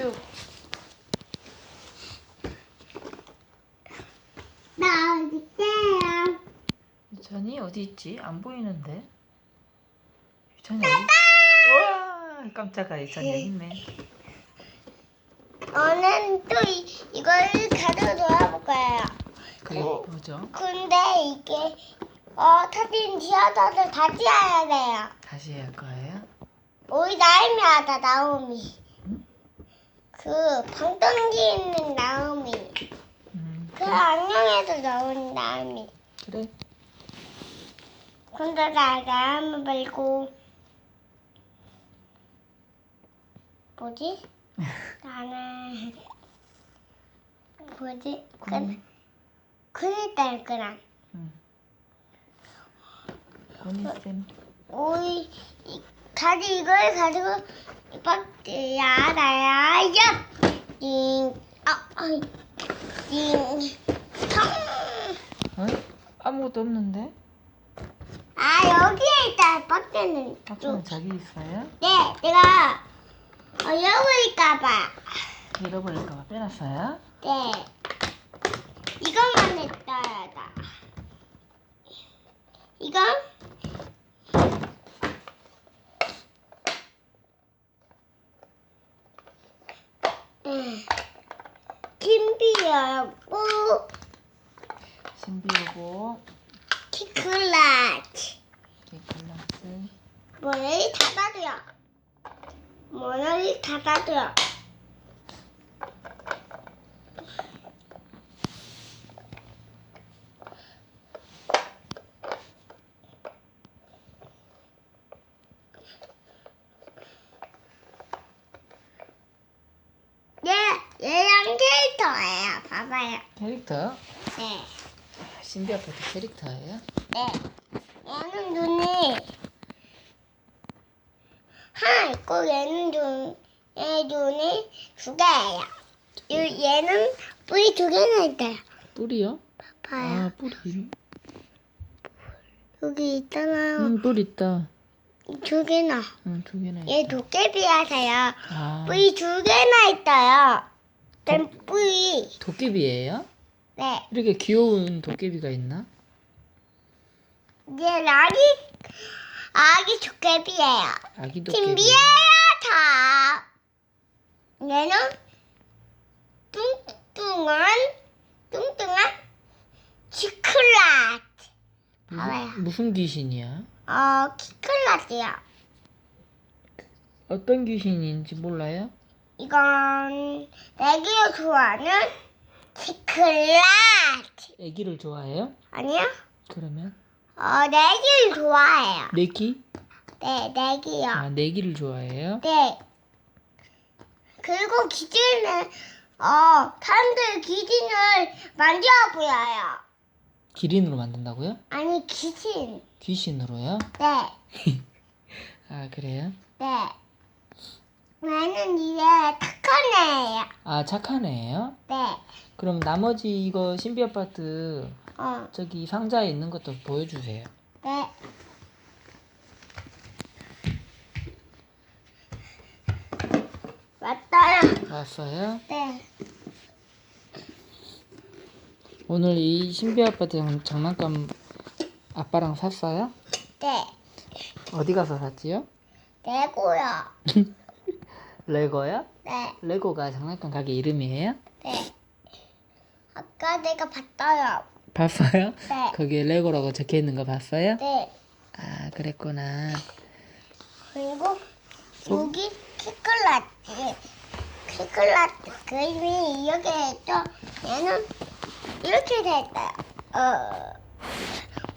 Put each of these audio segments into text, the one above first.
큐. 나 어디 있어요? 유찬이 어디 있지? 안 보이는데. 유찬이 어디? 우와 깜짝아 유찬이 여기 있네. 저는 또 이, 이걸 가지고 놀아볼 거예요. 그게 뭐죠? 근데 이게 어 사진 지어서도 다시 해야 돼요. 다시 해야 할 거예요? 우리 나음이 하다 나오미. 그 방덩이 있는 나오미. 음, 그 안녕에도 나온 나오미. 그래. 근데 나 나오미 말고 뭐지? 나는 뭐지? 그 군, 그랬다 그랑 음. 권희쌤. 우리 이, 다시 이걸 가지고 이박지야 나야. 야 띵아띵. 어? 아무것도 없는데? 아 여기에 있다. 박스는 아빠는 저기 있어요? 네 내가 어, 잃어버릴까봐. 잃어버릴까봐 빼놨어요? 네. 이것만 했어야 다. 이건 음, 김비였고. 신비오고. 키클라치. 케이클라스 문을 닫아줘요? 문을 닫아줘요 얘, 얘랑 캐릭터예요. 봐봐요. 캐릭터? 네. 신비 아파트 캐릭터예요? 네. 얘는 눈이 하나 있고 얘는 눈, 얘 눈이 두 개예요. 이- 얘는 뿌리 두 개나 있대요. 뿔이요? 봐요. 아 뿔이 여기 있잖아요. 음, 뿔 있다 두 개나. 응, 두 개나 얘 있다 도깨비라서요. 아 뿌리 두 개나 있어요. 땐 뿌리. 도깨비예요? 네. 이렇게 귀여운 도깨비가 있나? 얘 아기, 아기 도깨비예요. 아기 도깨비 신비해요 다. 얘는 뚱뚱한 뚱뚱한. 봐봐요. 무슨, 무슨 귀신이야? 어 키클랏이요. 어떤 귀신인지 몰라요? 이건 내기를 좋아하는 키클랏. 애기를 좋아해요? 아니요? 그러면 어 내기를 좋아해요. 내기? 네 내기요. 아 내기를 좋아해요? 네. 그리고 기진은 어 사람들 기진을 만져 보여요. 기린으로 만든다고요? 아니 기진. 귀신으로요? 네. 아 그래요? 네. 나는 이제 착한 애예요. 아 착한 애예요? 네. 그럼 나머지 이거 신비 아파트 어. 저기 상자에 있는 것도 보여주세요. 네. 맞다요. 왔어요? 네. 오늘 이 신비 아파트 장- 장난감 아빠랑 샀어요? 네. 어디 가서 샀지요? 내고요. 레고요? 네. 레고가 장난감 가게 이름이에요? 네. 아까 내가 봤어요. 봤어요? 네. 거기에 레고라고 적혀 있는 거 봤어요? 네. 아 그랬구나. 그리고 여기 키클라트 키클라트 그림이 이렇게 있죠 얘는 이렇게 됐다 어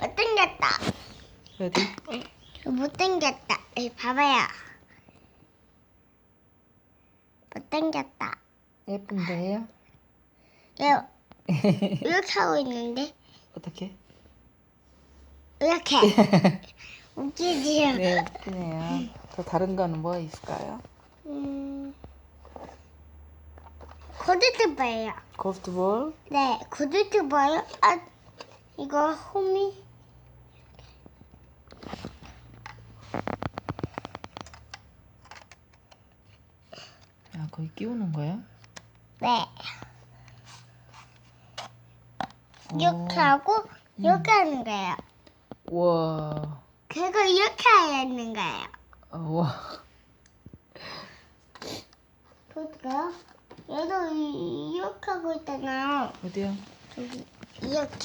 못생겼다 어디? 못생겼다 이 봐봐요 못생겼다 예쁜데요? 얘 이렇게 하고 있는데 어떻게? 이렇게 웃기지요 네 예쁘네요. 더 다른 거는 뭐 있을까요? 음 코드트버예요 고스트볼? 네, 구두튜버요? 아, 이거 홈이? 거기 끼우는 거야? 네. 오. 이렇게 하고 이렇게 하는 거예요. 와. 그리고 이렇게 하는 거예요. 아, 와. 볼까요? 얘도 이- 이렇게 하고 있잖아요. 어디야? 저기 이렇게.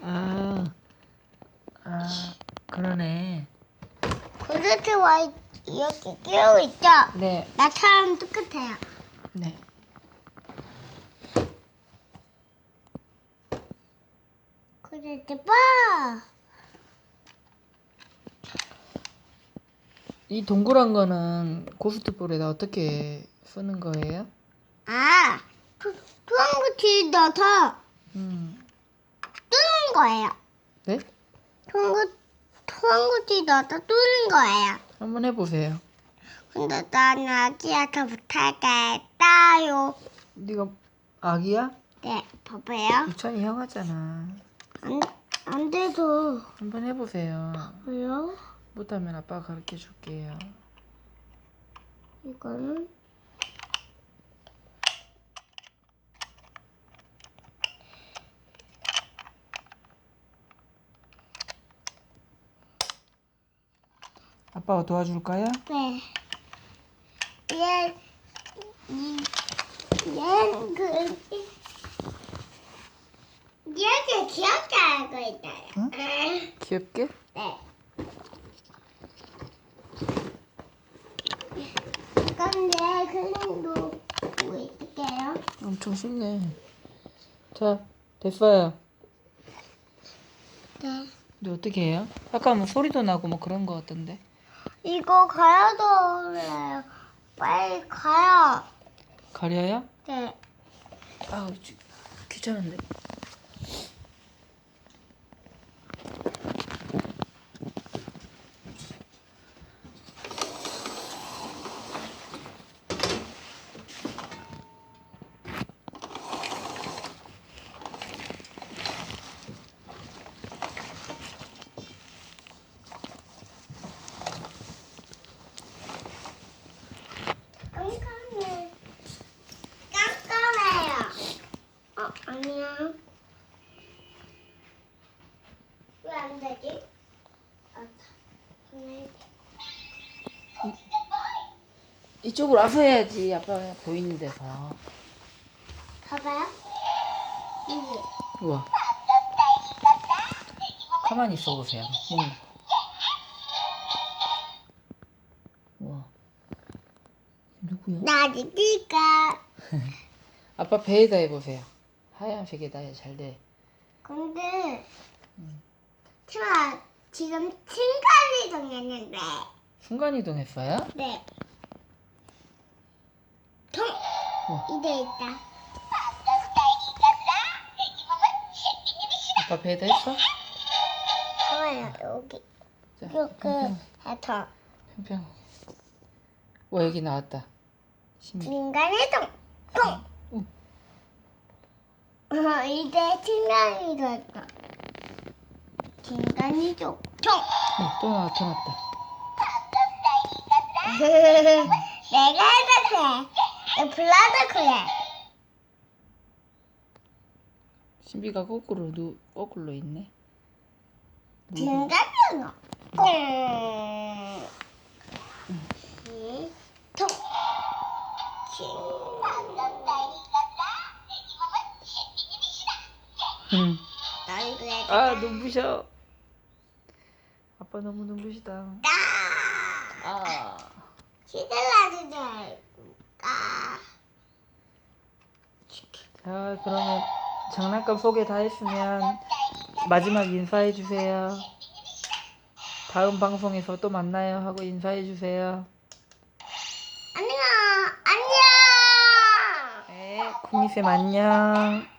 아. 아, 그러네. 그렇게 와 있- 이렇게 끼우고 있죠? 네. 나처럼 똑같아요. 네. 그렇게 봐. 이 동그란 거는 고스트볼에다 어떻게 쓰는 거예요? 아, 투- 투항구치 넣어서 음. 뚫는 거예요. 네? 투항구, 투항구치 넣어서 뚫는 거예요. 한번 해보세요. 근데 나는 아기야서 못하겠다요. 네가 아기야? 네, 봐봐요. 유찬이 형아잖아. 안, 안 돼도. 한번 해보세요. 왜요? 못하면 아빠가 가르쳐 줄게요. 이거는 아빠가 도와줄까요? 네. 얘, 이, 얘는 그, 이렇게 귀엽게 알고 있어요. 응? 네. 귀엽게? 근데 그림도 보고 있을게요. 엄청 쉽네. 자, 됐어요. 네. 근데 어떻게 해요? 아까 뭐 소리도 나고 뭐 그런 거 같던데. 이거 가야도 그래요. 빨리 가요. 가려요? 네. 아우, 지- 귀찮은데. 깜깜해. 깜깜해요. 어, 아니야. 왜 안 되지? 아. 이쪽으로 와서 해야지. 아빠가 보이는 데서. 봐봐요. 여기. 우와. 가만히 있어 보세요. 뭐. 우와. 누구야? 나니까. 아빠 배에다 해보세요. 하얀색에다 해, 잘 돼. 근데, 제가 지금 친간이 정했는데, 순간이동했어요? 네. 통! 우와. 이대 있다. 아빠 배에다 했어? 봐봐요, 여기. 자, 이렇게 평평, 해서. 평평. 와, 여기 나왔다. 인간의 동, 동. 응. 어, 이제 친간이 됐다. 인간이 동, 동. 어, 또 나타났다. 내가 해도 돼. 블라드 그래. 신비가 거꾸로 누 거꾸로 있네. 누구? 인간이 공. 이, 응. 난 그래. 아 눈부셔. 아빠 너무 눈부시다. 나. 아. 시들라도 될까? 자 그러면 장난감 소개 다 했으면 마지막 인사해 주세요. 다음 방송에서 또 만나요 하고 인사해 주세요. 안녕. 안녕. 네, 콩이쌤 안녕.